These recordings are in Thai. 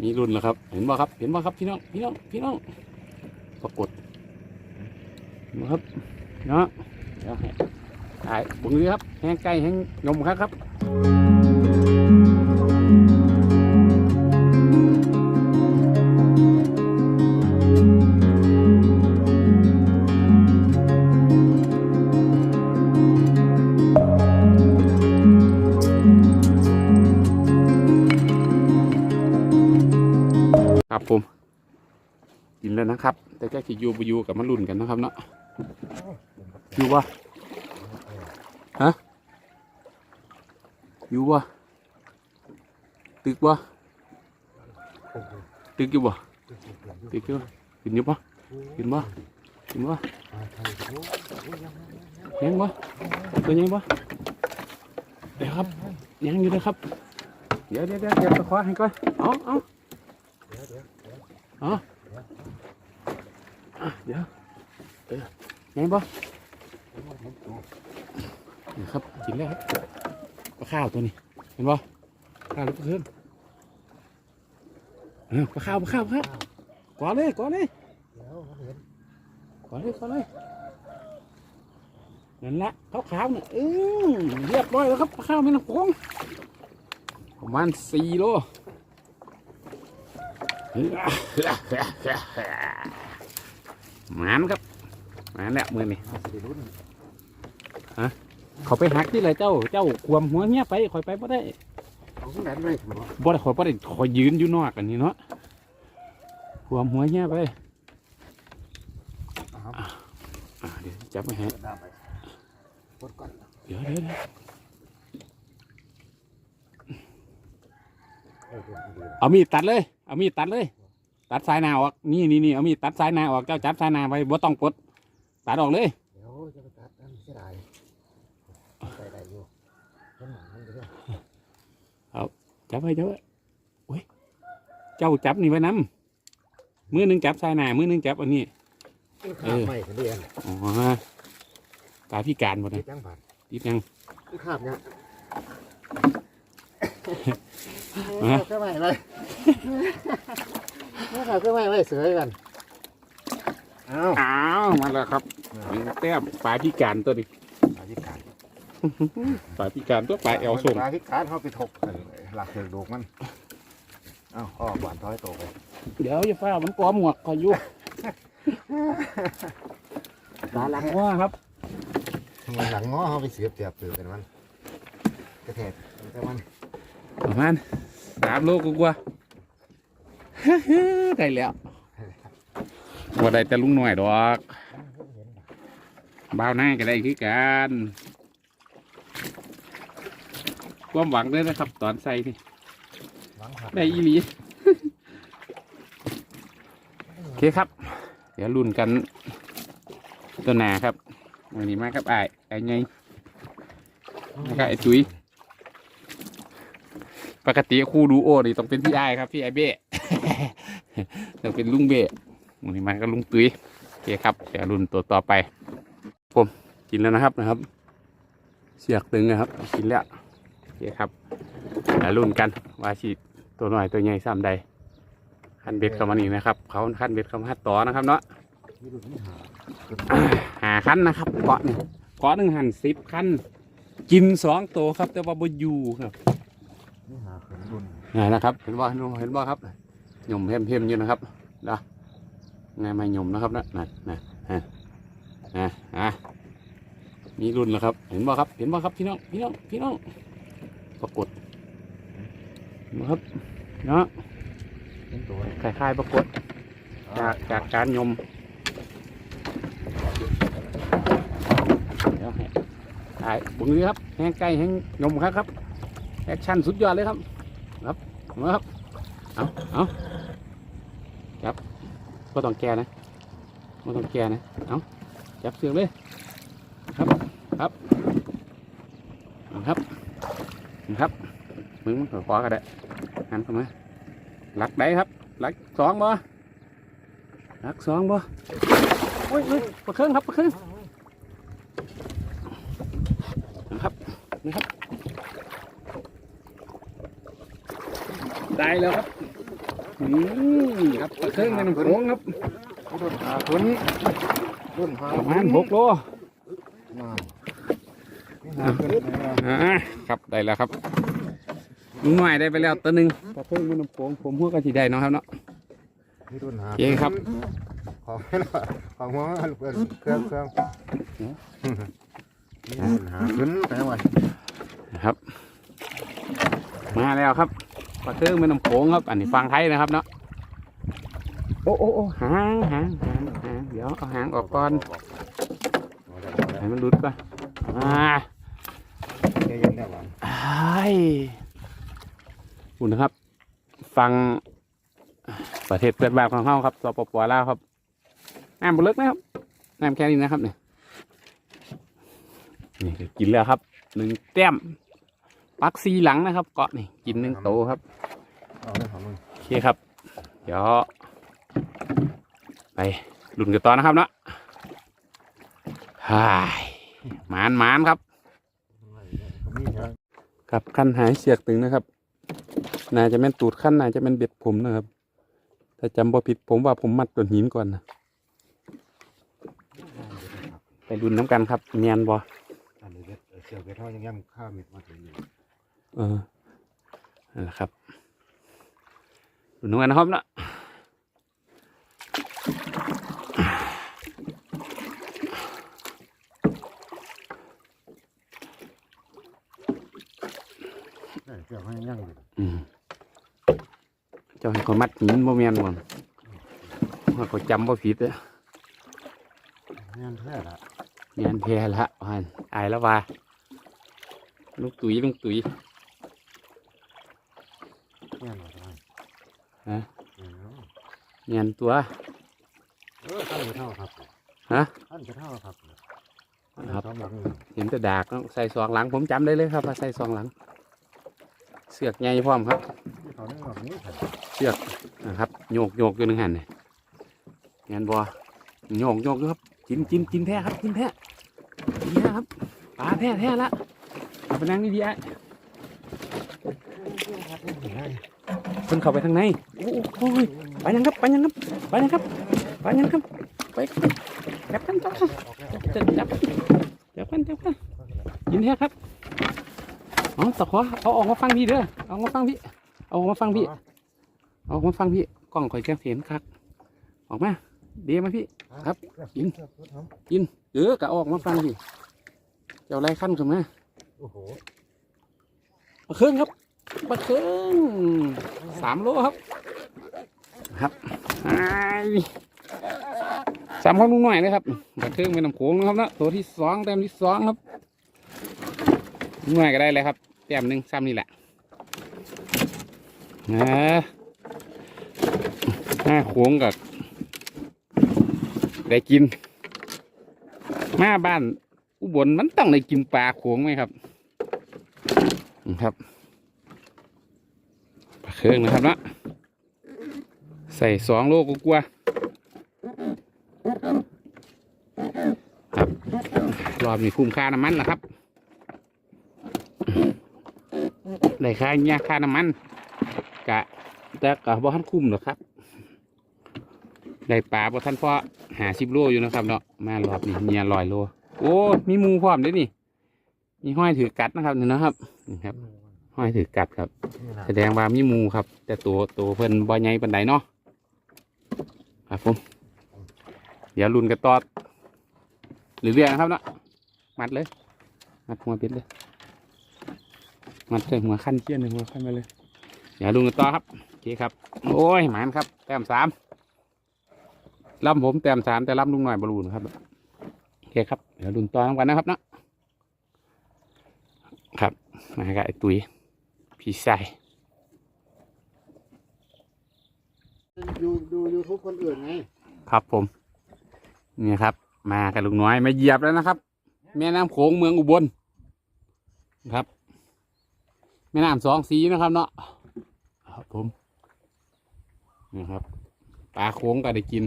มีรุ่นแล้วครับ เห็นบ่ครับ เห็นบ่ครับพี่น้องพี่น้องพี่น้องปรากฏนะครับเนาะเดี๋ยวให้ถ่ายบุญเลยครับแห้งไก่แห้งนมครับครับ อยู่บอยู่กับมันรุ่นกันนะครับเนาะอยู่วะฮะอยู่วะตึกวะตึกอยู่วะตึกอยู่กินอยู่ปะกินวะกินวะยังวะตัวยังวะเดี๋ยวครับยังอยู่นะครับ เดี๋ยวเดี๋ยวเดี๋ยวเดี๋ยวตะคว้าให้ก่อนเอาเอาอ่ะเดี๋ยวเออไงบ่นี่ครับกินแล้วครับปลาข้าวตัวนี้ เห็นบ่ข้าวลูกเพื่อนเออปลาข้าวปลาข้าวปลาข้าวกวาดเลยกวาดเลยกวาดเลยกวาดเลยนั่นละขาวขาวๆน่ะอือเรียบร้อยแล้วครับปลาข้าวแม่น้ำโขงประมาณสี่โล หมานครับหมานแล้วมือนี่ฮะเขาไปหักที่ไรเจ้าเจ้าควมหัวเนี้ยไปคอยไปบ่ได้เอาขึ้นแบบเลยผมบอกบ่ได้คอยบ่ได้คอยยืนอยู่นอกอันนี้เนาะควมหัวเนี้ยไปอ่าเดี๋ยวจับไปให้กระดาษไปกดก่อนเดี๋ยวเดี๋ยวเดี๋ยวเออเดี๋ยวเดี๋ยวเอามีดตัดเลย เอามีดตัดเลย ตัดสายหนาออกนี่นี่นี่เอามีดตัดสายหนาออกเจ้าจับสายหนาไว้บ่ต้องปลดตัดออกเลยเดี๋ยวจะไปตัดอันเสียดายใส่ได้อยู่น้ำหนักมันจะได้จับไว้จับไว้โอ้ยเจ้าจับนี่ไว้น้ำมือหนึงจับสายหนามือหนึงจับอันนี้ขาดไม่ถึงเดือนอ๋อตาพิการหมดเลติยดยังผ่านติดยังคือขาดเนี่ยฮะเครื่องใหม่เลย นี่ขาดเครื่องใหม่ไว้เสือกันเอ้าอ้าวมาแล้วครับแต้มปลาพิการตัวนี้ปลาพิการปลาพิการตัวปลาเอลส่งปลาพิการเขาไปถกหลักเสือดูกมันเอ้าออกหวานท้อยโตไปเดี๋ยวอย่าฟ้ามันปลอมหมวกคอยอยู่ปลาหลังว่าครับมันหลังง้อเขาไปเสียบเสียบเสือกันมันกระแทกแต่มันประมาณสามโลกว่าๆ ได้แล้วว่าได้แต่ลุงหน่อยดอกบ้าวหน้าก็ได้คือกันความหวังด้วยนะครับ ตอนใส่นี่หลังหักได้อีหลีโอเคครับ เดี๋ยวรุ่นกันตัวหนาครับวันนี้มาครับไอ้ไอ้ไงแล้วก็ไอ้จุ๋ยปกติคู่ดูโอนี่ต้องเป็นพี่ไอ้ายครับ พี่ไอ้เบ้ ต้องเป็นลุงเบ้วันนี้มาก็ลุงตุ้ยโอเคครับเดี๋ยวรุ่นตัวต่อไป ผมกินแล้วนะครับนะครับ เสียกตึงนะครับ กินแล้วโอเคครับเดี๋ยวรุ่นกันว่าฉีดตัวหน่อยตัวใหญ่ซ้ำใดขั้นเบ็ดเข้ามานี่นะครับ เขาขั้นเบ็ดเข้ามาต่อนะครับเนาะนี่ดูนี่หาหาขั้นนะครับเกาะหนึ่งเกาะหนึ่งหันสิบขั้นกินสองตัวครับ แต่ว่าบอยู่ครับนี่หาขนดุนนี่นะครับ เห็นว่าเห็นว่าครับ หย่มเพ่มเพ่มๆอยู่นะครับนะไงไม่หย่มนะครับนะนั่นนะฮะฮะฮะมีรุ่นแล้วครับ เห็นว่ครับ เห็นว่ครับพี่น้องพี่น้องพี่น้องปรากฏนบ่ครับเนาะคล้ายๆปรากฏจากจากการหย่มเดี๋ยวให้ยบุญเลยครับแห้งไก่แห้งหย่มครับครับแอคชั่นสุดยอดเลยครับ ครับมาครับเอาเอา ก็ต้องแก่นะไม่ต้องแก่นะเอาจับเสือกเลยครับครับครับครับมึงมันขวาก็ได้หันเข้ามาหลักได้ครับหลักสองบ่หลักสองบ่โอ้ยโอ้ยปะเครื่องครับประเครื่องนะครับนะครับ ได้แล้วครับ ครับปลาเครื่องในน้ำโขงครับรุ่นหาคนรุ่นหาประมาณหกโลนะครับได้แล้วครับลุงหน่อยได้ไปแล้วตัวหนึ่งปลาเครื่องในน้ำโขงผมหัวกะทิได้เนาะครับเนาะนี่ครับขอให้หน่อยขอหัวเพื่อนเครื่องเครื่องนี่รุ่นหาขึ้นไปไว้ครับ มาแล้วครับ ปลาเครื่องในน้ำโขงครับ อันนี้ฟังไทยนะครับเนาะโอ้โอ้โอ้หางหางหางหางเดี๋ยวเอาหางออกก่อนให้มันหลุดก่อนอ่าเย็นแล้หวังไอ้คุณนะครับ ฟังประเทศเพื่อนบ้านของเขาครับสปปลาวครับน้ำบุลึกนะครับน้ำแค่นี้นะครับเนี่ยนี่ก็กินแล้วครับหนึ่งแต้ม ปักซีหลังนะครับ เกาะนี่กินหนึ่งโตครับเอาเลยของมึงโอเคครับ เดี๋ยว ไปลุ่นกันต่อนะครับเนาะฮ่ายหมานหมานครับนี่ครับ กับขั้นหายเสียกตึงนะครับน่าจะแม่นตูดขั้นน่าจะแม่นเบ็ดผมนะครับ ถ้าจำบ่ผิดผมว่าผมมัดต้นหินก่อนนะไปดุนน้ำกันครับเนียนบ่อันนี้เบ็ดเสือเบ็ดเท่ายังย่ำข้าวเม็ดมาถึงอยู่ เออนั่นแหละครับดุนน้ำกันนะครับเนาะเสือให้ย่างอยู่อืมเจ้าให้คนมัดหินบ่แม่นบ่ว่าเขาจำบ่ผิดเด้อย่างแท้ละเนียนแพ้ละว่าหั่นอายแล้วว่าลุงตุ๋ยลุงตุ๋ย ย่างหน่อยได้ฮะเออเนียนตัว เออท่านจะเท่าครับฮะท่านจะเท่าครับครับสองหลังเห็นแต่ดากเนาะใส่ซองหลัง ผมจำได้เลยครับว่าใส่ซองหลัง เสือกใหญ่พร้อมครับที่เขาเนี่ยแบบนี้ครับเชือกนะครับโยกโยกอยู่หนึ่งหันเนี่ยงานบัวโยกโยกอยู่ครับกินกินกินแท้ครับกินแท้กินแท้ครับปลาแท้แท้ละเอาไปนั่งดีๆไอ้ เพิ่นเข้าไปทางในโอ้โหไปยังครับ ไปยังครับ ไปยังครับ ไปยังครับ ไปจับกันจับกันจับจับจับกันจับกันกินแท้ครับเอาตะขอเอาออกมาฟังพี่เด้อ เอามาฟังพี่ เอาออกมาฟังพี่ เอามาฟังพี่ กล้องข่อยแก้เสียนคักออกมา เดียวมาพี่ ครับกินกิน เออกะออกมาฟังพี่เจ้าไรขั้นขึ้นมาโอ้โหปลาเครื่องครับ ปลาเครื่องสามโลครับ ครับอ้ายสามข้อนุ่งหน่อยเลยครับปลาเครื่องเป็นน้ำโขงนะครับนะตัวที่สองแต้มที่สองครับนุ่งหน่อยก็ได้เลยครับแต้มหนึ่งซ้ำนี่แหละนะห้าโขงกับได้กินมาบ้านอุบลมันต้องได้กินปลาโขงไหมครับนี่ครับปลา เครื่องนะครับนะใส่สองโลกกลัวครับรอบนี้คุ้มค่าน้ำมันนะครับได้ค่าเงี้ยค่าน้ำมันกะแต่กะบ่ทันคุ้มหรอครับได้ปลาบ่ทันพอหาสิบโลอยู่นะครับเนาะมารอบนี้เมียลอยโลโอ้มีมูพร้อมด้วยนี่มีห้อยถือกัดนะครับนี่นะครับนี่ครับ ห้อยถือกัดครับนี่นะแสดงว่ามีหมูครับ แต่ตัวตัวเพิ่นบ่ใหญ่ปานใดเนาะครับผมเดี๋ยวลุนกันต่อเรื่อยๆนะครับเนาะมัดเลย มัดหัวเป็ดเลย มัดใส่หัวขั้นเชี่ยนเลยหัวขั้นไปเลย เดี๋ยวลุนกันต่อครับโอเคครับ โอ้ยหมานครับ แต้มสามลำผมแต้มสามแต่ลำลุงหน่อยบอลูนครับโอเคครับเดี๋ยวดุนต่อกันนะครับเนาะครับมากับไอ้ตุ๋ย พี่ชายดูดูยูทูบคนอื่นไงครับผม นี่ครับ มากับลุงน้อยมาเหยียบแล้วนะครับ แม่น้ำโขงเมืองอุบลครับ แม่น้ำสองสีนะครับเนาะครับผมนี่ครับปลาโขงก็ได้กิน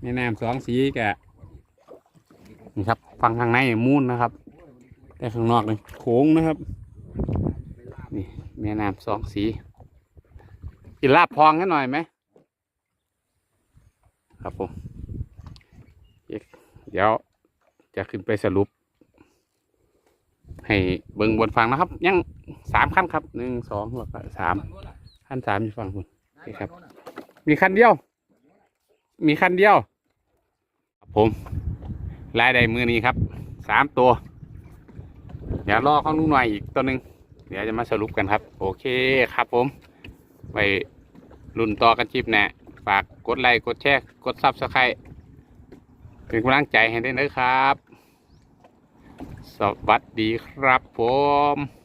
แม่น้ำสองสีกะนี่ครับ ฟังข้างในมูนนะครับ แต่ข้างนอกนี่โขงนะครับนี่ แม่น้ำสองสีกินลาบพองกันหน่อยไหมครับผมเดี๋ยวจะขึ้นไปสรุป ให้เบิ่งบนฟังนะครับ ยังสามขั้นครับหนึ่งสองแล้วก็สามขั้นสามอยู่ฝั่งคุณโอเครับ มีคันเดียว มีคันเดียวครับผมรายได้มือนี้ครับสามตัว เดี๋ยวรอของลุงหน่อยอีกตัวหนึ่ง เดี๋ยวจะมาสรุปกันครับ โอเคครับผม ไปรุ่นต่อกันคลิปแนะฝากกดไลค์กดแชร์กดซับสไครต์เป็นกำลังใจให้ด้วยนะครับ สวัสดีครับผม